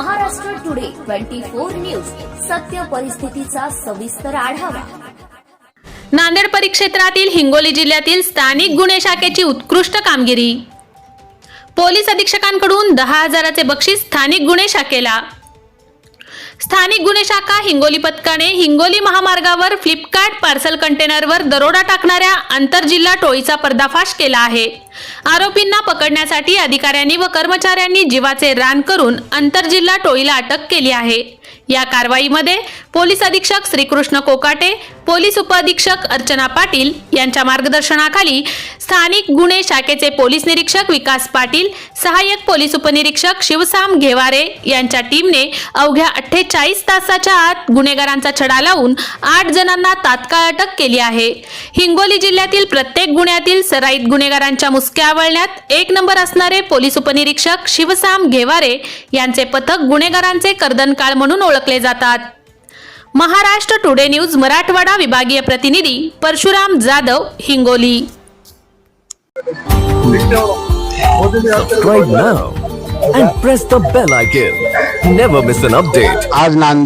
Twenty four news. सत्य परिस्थितीचा सविस्तर आढावा. नांदेड परिक्षेत्रातील हिंगोली जिल्ह्यातील स्थानिक गुन्हे शाखेची उत्कृष्ट कामगिरी. पोलीस अधीक्षकांकडून दहा हजाराचे बक्षीस स्थानिक गुन्हे शाखेला. स्थानिक गुन्हे शाखा हिंगोली पथकाने हिंगोली महामार्गावर फ्लिपकार्ट पार्सल कंटेनरवर दरोडा टाकणाऱ्या आंतरजिल्हा टोळीचा पर्दाफाश केला आहे. आरोपींना पकडण्यासाठी अधिकाऱ्यांनी व कर्मचाऱ्यांनी जीवाचे रान करून आंतरजिल्हा टोळीला अटक केली आहे. या कारवाईमध्ये पोलीस अधीक्षक श्रीकृष्ण कोकाटे पोलीस उपअधीक्षक अर्चना पाटील यांच्या मार्गदर्शनाखाली स्थानिक गुन्हे शाखेचे पोलीस निरीक्षक विकास पाटील सहाय्यक पोलीस उपनिरीक्षक शिवसाम घेवारे यांच्या टीमने अवघ्या अठ्ठेचाळीस तासाच्या आत गुन्हेगारांचा छडा लावून आठ जणांना तात्काळ अटक केली आहे. हिंगोली जिल्ह्यातील प्रत्येक गुन्ह्यातील सराईत गुन्हेगारांच्या मुसक्या आवळण्यात एक नंबर असणारे पोलीस उपनिरीक्षक शिवसाम घेवारे यांचे पथक गुन्हेगारांचे कर्दनकाळ म्हणून ओळखले जातात. महाराष्ट्र टुडे न्यूज मराठवाडा विभागीय प्रतिनिधी Parshuram Jadhav Hingoli subscribe now and press the bell icon. Never miss an update. आज नांदेड